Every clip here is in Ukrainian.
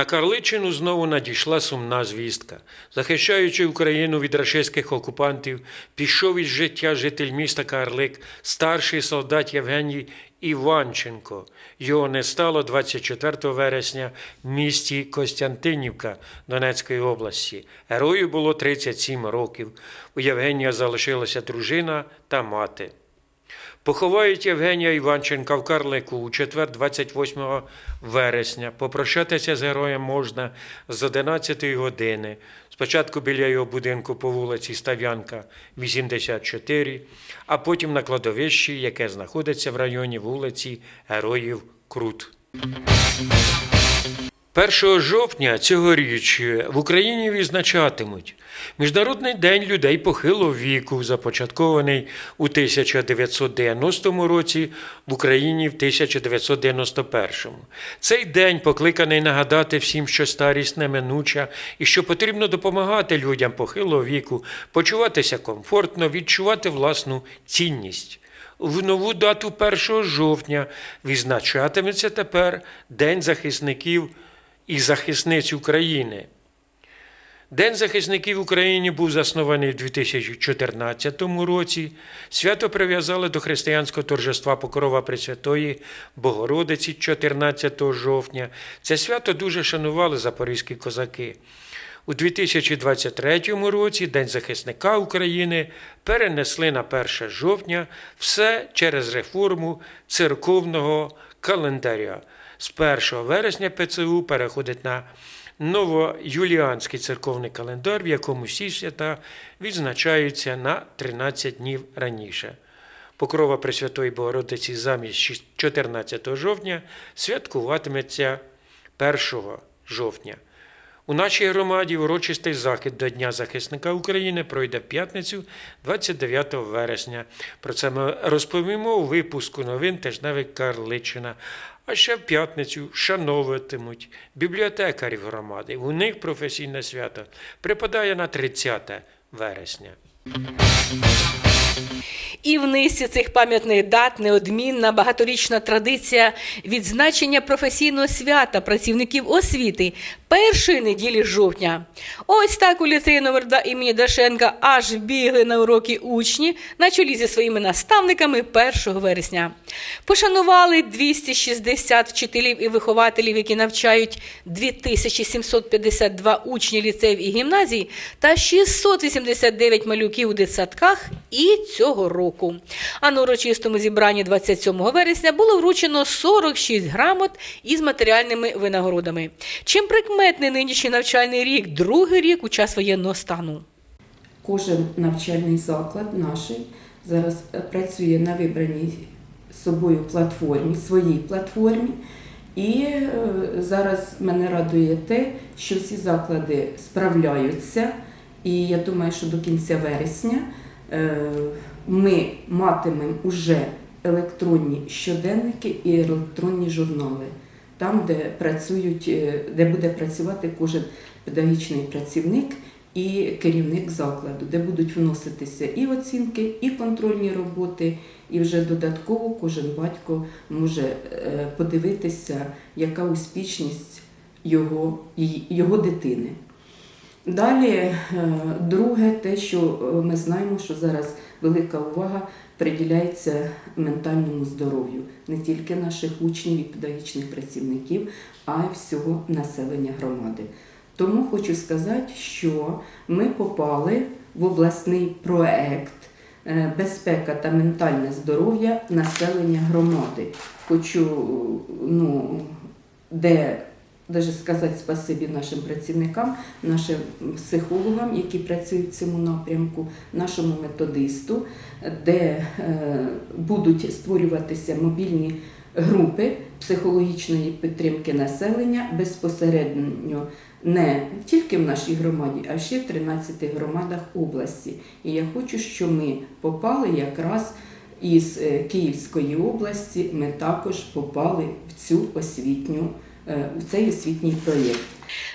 На Карличину знову надійшла сумна звістка. Захищаючи Україну від рашистських окупантів, пішов із життя житель міста Карлик, старший солдат Євгеній Іванченко. Його не стало 24 вересня в місті Костянтинівка Донецької області. Герою було 37 років. У Євгенія залишилася дружина та мати. Поховають Євгенія Іванченка в Карлику у четвер 28 вересня. Попрощатися з героєм можна з 11 години. Спочатку біля його будинку по вулиці Став'янка, 84, а потім на кладовищі, яке знаходиться в районі вулиці Героїв Крут. 1 жовтня цьогоріч в Україні відзначатимуть Міжнародний день людей похилого віку, започаткований у 1990 році в Україні в 1991. Цей день покликаний нагадати всім, що старість неминуча і що потрібно допомагати людям похилого віку, почуватися комфортно, відчувати власну цінність. В нову дату 1 жовтня відзначатиметься тепер День захисників і захисниць України. День захисників України був заснований у 2014 році. Свято прив'язали до християнського торжества Покрова Пресвятої Богородиці 14 жовтня. Це свято дуже шанували запорізькі козаки. У 2023 році День захисника України перенесли на 1 жовтня все через реформу церковного календаря. З 1 вересня ПЦУ переходить на новоюліанський церковний календар, в якому всі свята відзначаються на 13 днів раніше. Покрова Пресвятої Богородиці замість 14 жовтня святкуватиметься 1 жовтня. У нашій громаді урочистий захід до Дня захисника України пройде п'ятницю 29 вересня. Про це ми розповімо у випуску новин Тижневик Карличина. А ще в п'ятницю шановуватимуть бібліотекарів громади. У них професійне свято припадає на 30 вересня. І в низці цих пам'ятних дат неодмінна багаторічна традиція відзначення професійного свята працівників освіти першої неділі жовтня. Ось так у ліцеї номер 2 імені Дашенка аж бігли на уроки учні на чолі зі своїми наставниками 1 вересня. Пошанували 260 вчителів і вихователів, які навчають 2752 учні ліцеїв і гімназій та 689 малюків у дитсадках і цього року. А на урочистому зібранні 27 вересня було вручено 46 грамот із матеріальними винагородами. Чим прикметний нинішній навчальний рік, другий рік у час воєнного стану. Кожен навчальний заклад наш зараз е, працює на вибраній собою платформі, своїй платформі. І е, зараз мене радує те, що всі заклади справляються. І я думаю, що до кінця вересня е, ми матимемо уже електронні щоденники і електронні журнали, там, де працюють, е, де буде працювати кожен педагогічний працівник і керівник закладу, де будуть вноситися і оцінки, і контрольні роботи, і вже додатково кожен батько може е, подивитися, яка успішність його, його дитини. Далі, е, друге, те, що ми знаємо, що зараз велика увага приділяється ментальному здоров'ю не тільки наших учнів і педагогічних працівників, а й всього населення громади. Тому хочу сказати, що ми попали в обласний проект е, Безпека та ментальне здоров'я населення громади. Хочу, ну, де даже сказати спасибі нашим працівникам, нашим психологам, які працюють в цьому напрямку, нашому методисту, де е, будуть створюватися мобільні групи психологічної підтримки населення безпосередньо не тільки в нашій громаді, а ще в 13 громадах області. І я хочу, щоб ми попали якраз із е, Київської області, ми також попали в цю освітню, е, в цей освітній проєкт.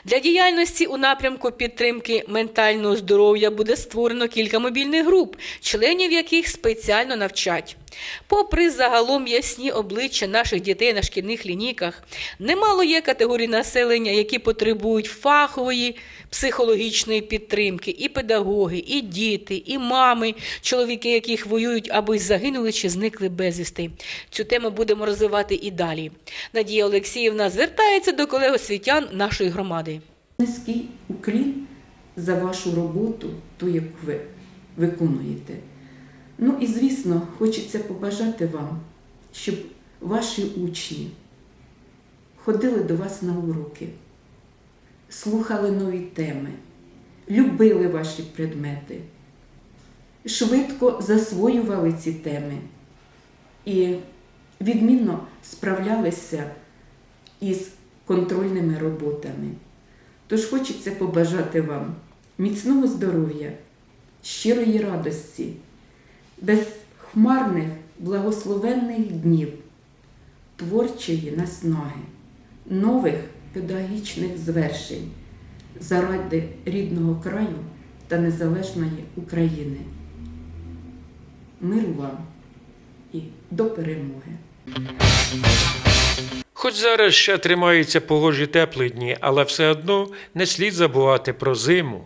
Для діяльності у напрямку підтримки ментального здоров'я буде створено кілька мобільних груп, членів яких спеціально навчать. Попри загалом ясні обличчя наших дітей на шкільних лінійках, немало є категорій населення, які потребують фахової психологічної підтримки, і педагоги, і діти, і мами, чоловіки, яких воюють або й загинули чи зникли безвісти. Цю тему будемо розвивати і далі. Надія Олексіївна звертається до колег освітян нашої громади. Низький уклін за вашу роботу, ту, яку ви виконуєте. Ну і звісно, хочеться побажати вам, щоб ваші учні ходили до вас на уроки, слухали нові теми, любили ваші предмети, швидко засвоювали ці теми і відмінно справлялися із контрольними роботами. Тож хочеться побажати вам міцного здоров'я, щирої радості, безхмарних благословенних днів, творчої наснаги, нових педагогічних звершень заради рідного краю та незалежної України. Миру вам і до перемоги! Хоч зараз ще тримаються погожі теплі дні, але все одно не слід забувати про зиму.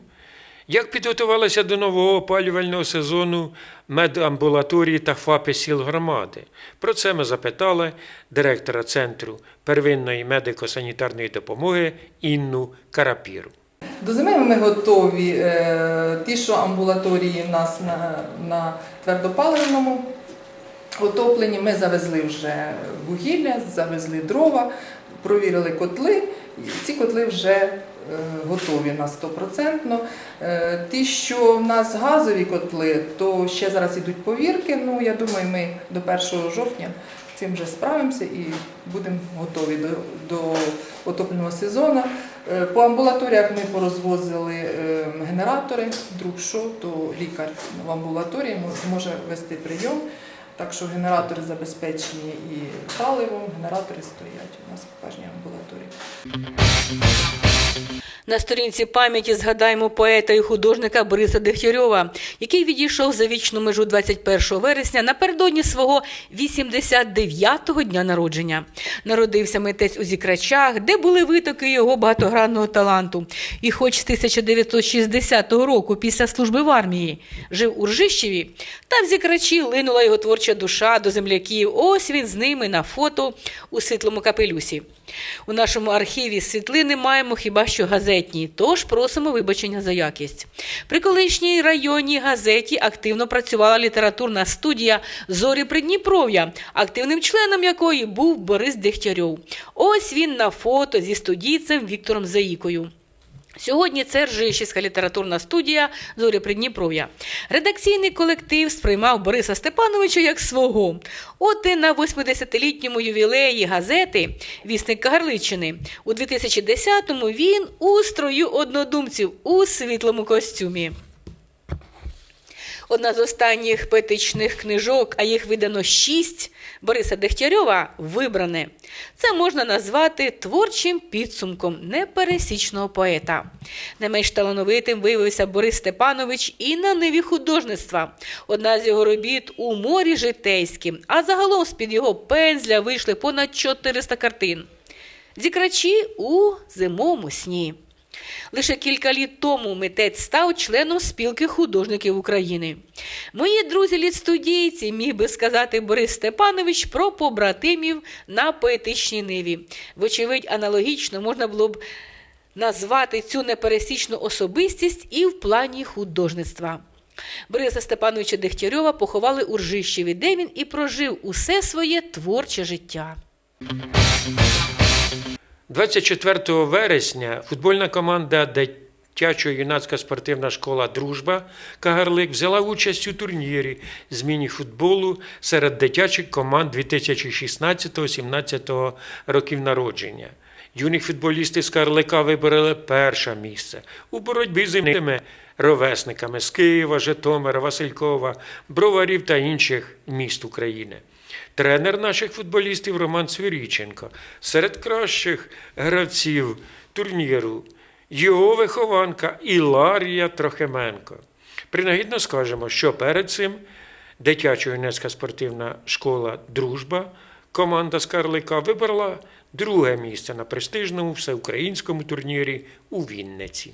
Як підготувалися до нового опалювального сезону медамбулаторії та ФАПи сіл громади? Про це ми запитали директора Центру первинної медико-санітарної допомоги Інну Карапіру. До зими ми готові. Е, Ті, що амбулаторії в нас на, на твердопаливному отопленні, ми завезли вже вугілля, завезли дрова, провірили котли. Ці котли вже е, готові на 100%. Е, Ті, що в нас газові котли, то ще зараз ідуть повірки. Ну, я думаю, ми до 1 жовтня цим вже справимося і будемо готові до, до отопленого сезону. Е, По амбулаторіях ми порозвозили е, генератори, вдруг що, то лікар в амбулаторії мо- зможе вести прийом. Так що генератори забезпечені і паливом, генератори стоять у нас в кожній амбулаторії. На сторінці пам'яті згадаємо поета і художника Бориса Дегтярьова, який відійшов за вічну межу 21 вересня напередодні свого 89-го дня народження. Народився митець у Зікрачах, де були витоки його багатогранного таланту. І хоч з 1960 року, після служби в армії, жив у Ржищеві, та в Зікрачі линула його творча душа до земляків. Ось він з ними на фото у світлому капелюсі. У нашому архіві світлини маємо хіба що газетні, тож просимо вибачення за якість. При колишній районній газеті активно працювала літературна студія Зорі Придніпров'я, активним членом якої був Борис Дегтярьов. Ось він на фото зі студійцем Віктором Заїкою. Сьогодні це Ржищівська літературна студія Зорі Придніпров'я. Редакційний колектив сприймав Бориса Степановича як свого. От і на 80-літньому ювілеї газети Вісник Кагарличини у 2010-му він у строю однодумців у світлому костюмі. Одна з останніх поетичних книжок, а їх видано шість Бориса Дегтярьова, вибране. Це можна назвати творчим підсумком непересічного поета. Не менш талановитим виявився Борис Степанович і на ниві художництва. Одна з його робіт у морі житейським, а загалом з-під його пензля вийшли понад 400 картин. Зікрачі у зимовому сні. Лише кілька літ тому митець став членом спілки художників України. Мої друзі літстудійці міг би сказати Борис Степанович про побратимів на поетичній ниві. Вочевидь, аналогічно можна було б назвати цю непересічну особистість і в плані художництва. Бориса Степановича Дегтярьова поховали у Ржищеві, де він і прожив усе своє творче життя. 24 вересня футбольна команда дитячо-юнацька спортивна школа Дружба Кагарлик взяла участь у турнірі з міні-футболу серед дитячих команд 2016-17 років народження. Юні футболісти з Карлика вибороли перше місце у боротьбі з іними ровесниками з Києва, Житомира, Василькова, Броварів та інших міст України. Тренер наших футболістів Роман Цвіріченко серед кращих гравців турніру. Його вихованка Іларія Трохименко. Принагідно скажемо, що перед цим дитячо-юнацька спортивна школа Дружба команда з Карлика вибрала друге місце на престижному всеукраїнському турнірі у Вінниці.